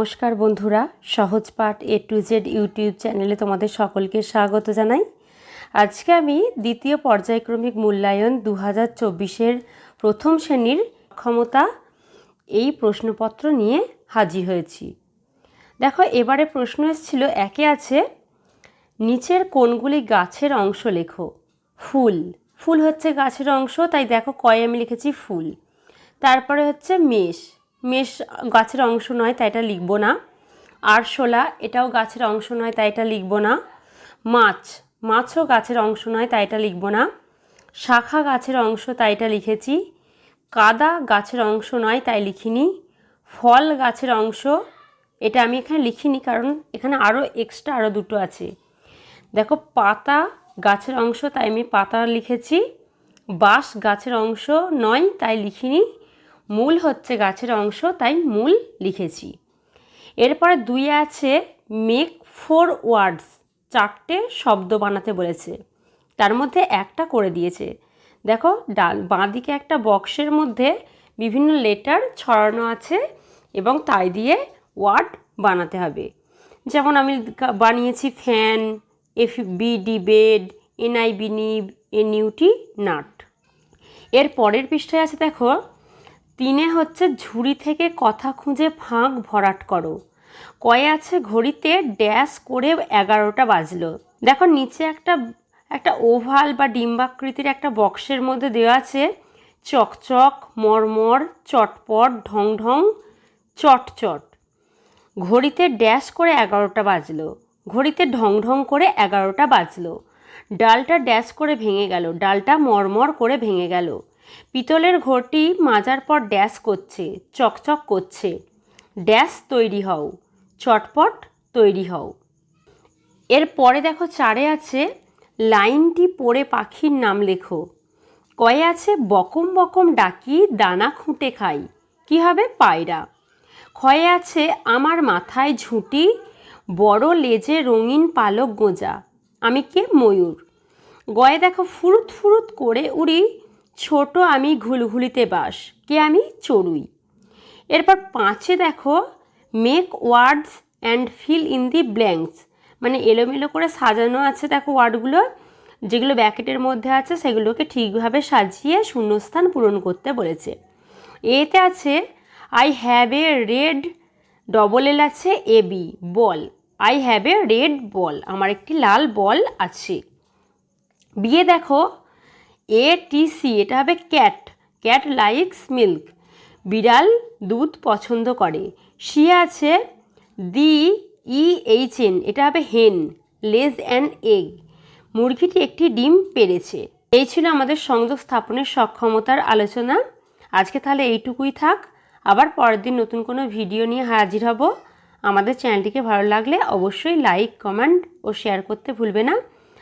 নমস্কার বন্ধুরা, সহজ পাঠ এ টু জেড ইউটিউব চ্যানেলে তোমাদের সকলকে স্বাগত জানাই। আজকে আমি দ্বিতীয় পর্যায়ক্রমিক মূল্যায়ন দু হাজার চব্বিশের প্রথম শ্রেণির ক্ষমতা এই প্রশ্নপত্র নিয়ে হাজির হয়েছি। দেখো, এবারে প্রশ্ন এসেছিল, একে আছে, নিচের কোনগুলি গাছের অংশ লেখো, ফুল। ফুল হচ্ছে গাছের অংশ, তাই দেখো কয়ে আমি লিখেছি ফুল। তারপরে হচ্ছে মেষ। মেষ গাছের অংশ নয়, তাই এটা লিখব না। আরশোলা এটাও গাছের অংশ নয়, তাই এটা লিখব না। মাছ, মাছও গাছের অংশ নয়, তাই এটা লিখব না। শাখা গাছের অংশ, তাই এটা লিখেছি। কাদা গাছের অংশ নয়, তাই লিখিনি। ফল গাছের অংশ, এটা আমি এখানে লিখিনি, কারণ এখানে আরও এক্সট্রা আরও দুটো আছে। দেখো, পাতা গাছের অংশ, তাই আমি পাতা লিখেছি। বাঁশ গাছের অংশ নয়, তাই লিখিনি। মূল হচ্ছে গাছের অংশ, তাই মূল লিখেছি। এরপরে দুই আছে মেক ফোর ওয়ার্ডস চারটে শব্দ বানাতে বলেছে। তার মধ্যে একটা করে দিয়েছে। দেখো, ডাল, বাঁদিকে একটা বক্সের মধ্যে বিভিন্ন লেটার ছড়ানো আছে এবং তাই দিয়ে ওয়ার্ড বানাতে হবে। যেমন আমি বানিয়েছি fan F B bed N I B nib N U T nut এর পরের পৃষ্ঠায় আছে, দেখো তিনে হচ্ছে ঝুড়ি থেকে কথা খুঁজে ফাঁক ভরাট করো। কয়ে আছে ঘড়িতে ড্যাশ করে এগারোটা বাজলো। দেখো নিচে একটা একটা ওভাল বা ডিম্বাকৃতির একটা বক্সের মধ্যে দেওয়া আছে, চকচক, মরমর, চটপট ঢং ঢং চটচট। ঘড়িতে ড্যাশ করে এগারোটা বাজলো। ঘড়িতে ঢং ঢং করে এগারোটা বাজলো। ডালটা ড্যাশ করে ভেঙে গেল, ডালটা মরমর করে ভেঙে গেল। পিতলের ঘরটি মাজার পর ড্যাশ করছে, চকচক করছে। ড্যাশ তৈরি হও, চটপট তৈরি হও। এরপরে দেখো চারে আছে লাইনটি পড়ে পাখির নাম লেখো। কয়ে আছে, বকম বকম ডাকি, দানা খুঁটে খাই। কি হবে পায়রা? ক্ষয়ে আছে, আমার মাথায় ঝুঁটি, বড় লেজে রঙিন পালক গোঁজা। আমি কে? ময়ূর। গয়ে দেখো ফুরুত ফুরুত করে উড়ি ছোট আমি ঘুলঘুলিতে বাস, কে আমি? চড়ুই। এরপর পাঁচে দেখো make words and fill in the blanks মানে এলোমেলো করে সাজানো আছে দেখো ওয়ার্ডগুলো, যেগুলো ব্যাকেটের মধ্যে আছে সেগুলোকে ঠিকভাবে সাজিয়ে শূন্যস্থান পূরণ করতে বলেছে। এতে আছে I have a red double L আছে A B ball I have a red ball আমার একটি লাল বল আছে। বিয়ে দেখো এ টি সি এটা হবে ক্যাট ক্যাট লাইকস মিল্ক বিড়াল দুধ পছন্দ করে। সি আছে দি ই এইচ এন এটা হবে হেন লেজ অ্যান্ড এগ মুরগিটি একটি ডিম পেরেছে। এই ছিল আমাদের সংযোগ স্থাপনের সক্ষমতার আলোচনা। আজকে তাহলে এইটুকুই থাক। আবার পরের দিন নতুন কোনো ভিডিও নিয়ে হাজির হব। আমাদের চ্যানেলটিকে ভালো লাগলে অবশ্যই লাইক কমেন্ট ও শেয়ার করতে ভুলবে না।